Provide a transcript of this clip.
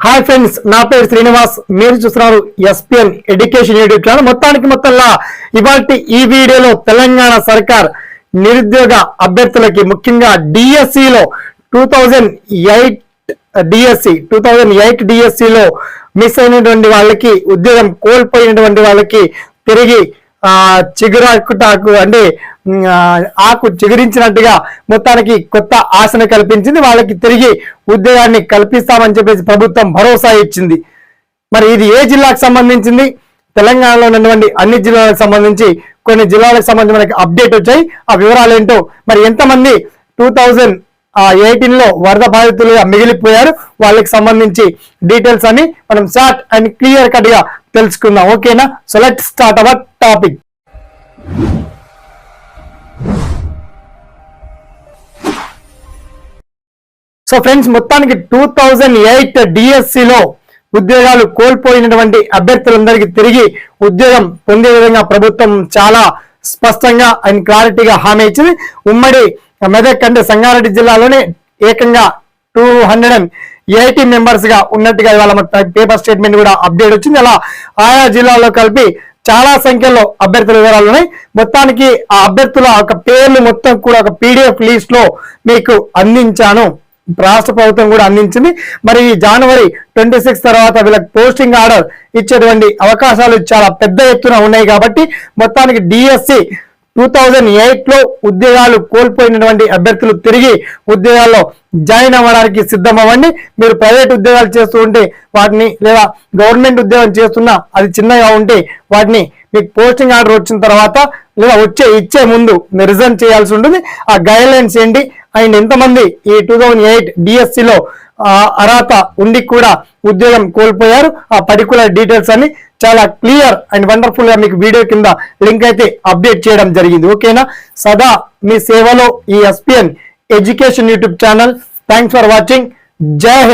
Hi friends నా పేరు శ్రీనివాస్. మీరు చూస్తున్నారు ఎస్పిఎన్ ఎడ్యుకేషన్ యూట్యూబ్ ఛానల్. మొత్తానికి మొత్తంలో ఇవాళ ఈ వీడియోలో తెలంగాణ సర్కార్ నిరుద్యోగ అభ్యర్థులకి ముఖ్యంగా డిఎస్సి లో two thousand eight DSC two thousand eight డిఎస్సిలో మిస్ అయినటువంటి వాళ్ళకి ఉద్యోగం కోల్పోయినటువంటి వాళ్ళకి తిరిగి చిగురాకుటాకు అంటే ఆకు చిగురించినట్టుగా మొత్తానికి కొత్త ఆశను కల్పించింది. వాళ్ళకి తిరిగి ఉద్యోగాన్ని కల్పిస్తామని చెప్పేసి ప్రభుత్వం భరోసా ఇచ్చింది. మరి ఇది ఏ జిల్లాకు సంబంధించింది? తెలంగాణలో ఉన్నటువంటి అన్ని జిల్లాలకు సంబంధించి కొన్ని జిల్లాలకు సంబంధించి మనకి అప్డేట్ వచ్చాయి. ఆ వివరాలు ఏంటో మరి ఎంతమంది టూ థౌజండ్ ఎయిటీన్లో వరద బాధితులుగా మిగిలిపోయారు? వాళ్ళకి సంబంధించి డీటెయిల్స్ అని మనం షార్ట్ అండ్ క్లియర్ కట్గా తెలుసుకుందాం. ఓకేనా? So let start our topic so friends మొత్తానికి టూ థౌజండ్ ఎయిట్ డిఎస్సిలో ఉద్యోగాలు కోల్పోయినటువంటి అభ్యర్థులందరికీ తిరిగి ఉద్యోగం పొందే విధంగా ప్రభుత్వం చాలా స్పష్టంగా అండ్ క్లారిటీగా హామీ ఇచ్చింది. ఉమ్మడి మెదక్ అంటే సంగారెడ్డి జిల్లాలోనే ఏకంగా టూ హండ్రెడ్ అండ్ ఏటీ మెంబర్స్గా ఉన్నట్టుగా ఇవాళ పేపర్ స్టేట్మెంట్ కూడా అప్డేట్ వచ్చింది. అలా ఆయా జిల్లాల్లో కలిపి చాలా సంఖ్యలో అభ్యర్థుల వివరాలు ఉన్నాయి. మొత్తానికి ఆ అభ్యర్థుల ఒక పేర్లు మొత్తం కూడా ఒక పీడిఎఫ్ లిస్ట్లో మీకు అందించాను. రాష్ట్ర ప్రభుత్వం కూడా అందించింది. మరి ఈ జనవరి ట్వంటీ సిక్స్ తర్వాత వీళ్ళకి పోస్టింగ్ ఆర్డర్ ఇచ్చేటువంటి అవకాశాలు చాలా పెద్ద ఎత్తున ఉన్నాయి కాబట్టి మొత్తానికి డిఎస్సి టూ థౌజండ్ ఎయిట్లో ఉద్యోగాలు కోల్పోయినటువంటి అభ్యర్థులు తిరిగి ఉద్యోగాల్లో జాయిన్ అవ్వడానికి సిద్ధం అవ్వండి మీరు ప్రైవేట్ ఉద్యోగాలు చేస్తూ ఉంటే వాటిని లేదా గవర్నమెంట్ ఉద్యోగం చేస్తున్నా అది చిన్నగా ఉంటే వాటిని మీకు పోస్టింగ్ ఆర్డర్ వచ్చిన తర్వాత లేదా వచ్చే ఇచ్చే ముందు మీరు రిజైన్ చేయాల్సి ఉంటుంది. ఆ గైడ్ లైన్స్ ఏంటి? అండ్ ఎంతమంది ఈ టూ థౌజండ్ ఎయిట్ డిఎస్సిలో అర్హత ఉండి కూడా ఉద్యోగం కోల్పోయారు? ఆ పర్టికులర్ డీటెయిల్స్ అన్ని చాలా క్లియర్ అండ్ వండర్ఫుల్గా మీకు వీడియో కింద లింక్ అయితే అప్డేట్ చేయడం జరిగింది. ఓకేనా? సదా మీ సేవలో ఈ SPN education YouTube channel thanks for watching జై హింద్